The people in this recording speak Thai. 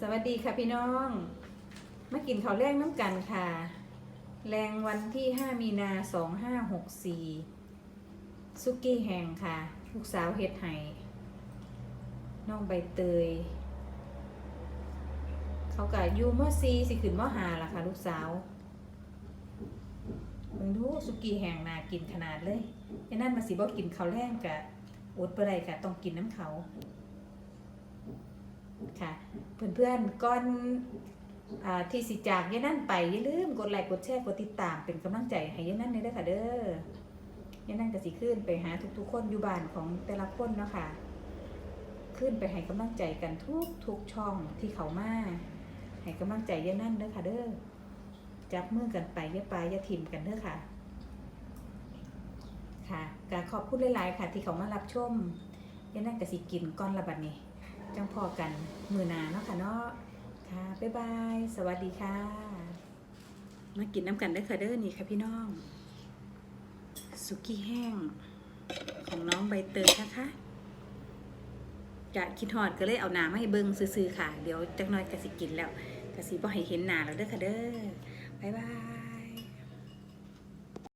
สวัสดีค่ะพี่น้อง มากินข้าวแรงน้ำกันค่ะ แรงวันที่ 5 มีนา2564ซุกี้แห้งค่ะ ลูกสาวเฮ็ดให้น้องใบเตย เขากะยู่มซีสิขึ้นมอหาล่ะค่ะ ลูกสาวมึงดูสุกี้แห้งน่ากินขนาดเลยยันนั่นมาสิบ่กินข้าวแรงกะอดบ่ได้กะต้องกินน้ำเขา ค่ะ เพื่อนๆก่อนอที่สิจากยายนั่นไปอย่าลืมกดไลค์กดแชร์กดติดตามเป็นกำลังใจให้ยายนั่นเลยด้อค่ะเด้อยายนั่นก็สิขึ้นไปหาทุกๆ คนอยู่บ้านของแต่ละคนเนาะค่ะขึ้นไปให้กำลังใจกันทุกทุกช่องที่เขามาให้กำลังใจยายนั่นเด้อค่ะเด้อจับมือกันไปย่าปลายย่าทิมกันเด้อค่ะ ค่ะกขอบคุณหลายๆค่ะ ที่เขามารับชมยายนั่นก็สิกินก้อนละบัดนี้ จังพอกันมือนาเนาะค่ะเนาะค่ะ บ๊ายบาย สวัสดีค่ะ มากินน้ำกันได้ค่ะเด้อนี่ค่ะพี่น้อง สุกี้แห้ง ของน้องใบเตยนะคะจะคิดฮอดก็เลยเอาหนามาให้เบิ่งซื่อๆค่ะ เดี๋ยวจักหน้อยกะสิกินแล้วกะสิบ่ให้เห็นหนาแล้วเด้อค่ะเด้อ